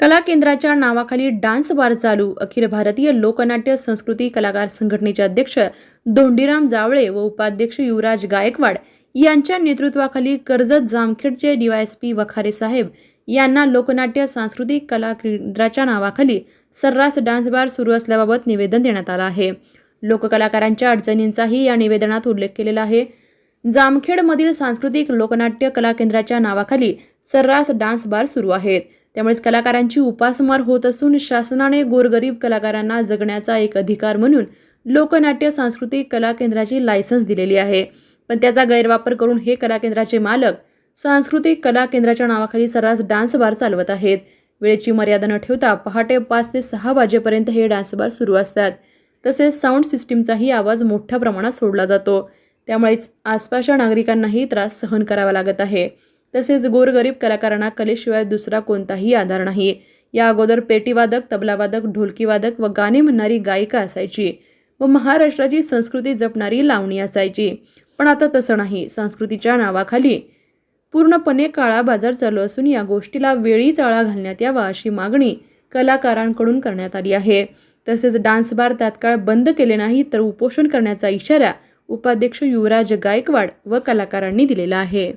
कला केंद्राच्या नावाखाली डान्स बार चालू. अखिल भारतीय लोकनाट्य संस्कृती कलाकार संघटनेचे अध्यक्ष धोंडीराम जावळे व उपाध्यक्ष युवराज गायकवाड यांच्या नेतृत्वाखाली कर्जत जामखेडचे डीवायएसपी वखारे साहेब यांना लोकनाट्य सांस्कृतिक कला केंद्राच्या नावाखाली सर्रास डान्स बार सुरू असल्याबाबत निवेदन देण्यात आलं आहे. लोककलाकारांच्या अडचणींचाही या निवेदनात उल्लेख केलेला आहे. जामखेडमधील सांस्कृतिक लोकनाट्य कला केंद्राच्या नावाखाली सर्रास डान्स बार सुरू आहेत. त्यामुळेच कलाकारांची उपासमार होत असून शासनाने गोरगरीब कलाकारांना जगण्याचा एक अधिकार म्हणून लोकनाट्य सांस्कृतिक कला केंद्राची लायसन्स दिलेली आहे. पण त्याचा गैरवापर करून हे कला केंद्राचे मालक सांस्कृतिक कला केंद्राच्या नावाखाली सर्रास डान्स बार चालवत आहेत. वेळेची मर्यादा न ठेवता पहाटे पाच ते सहा वाजेपर्यंत हे डान्स बार सुरू असतात. तसेच साऊंड सिस्टीमचाही आवाज मोठ्या प्रमाणात सोडला जातो. त्यामुळेच आसपासच्या नागरिकांनाही त्रास सहन करावा लागत आहे. तसेच गोरगरीब कलाकारांना कलेशिवाय दुसरा कोणताही आधार नाही या अगोदर पेटीवादक तबलावादक ढोलकीवादक व गाणे म्हणणारी गायिका असायची व महाराष्ट्राची संस्कृती जपणारी लावणी असायची. पण आता तसं नाही. संस्कृतीच्या नावाखाली पूर्णपणे काळा बाजार चालू असून या गोष्टीला वेळीच आळा घालण्यात यावा अशी मागणी कलाकारांकडून करण्यात आली आहे. तसेच डान्स बार तात्काळ बंद केले नाही तर उपोषण करण्याचा इशारा उपाध्यक्ष युवराज गायकवाड व कलाकारांनी दिलेला आहे.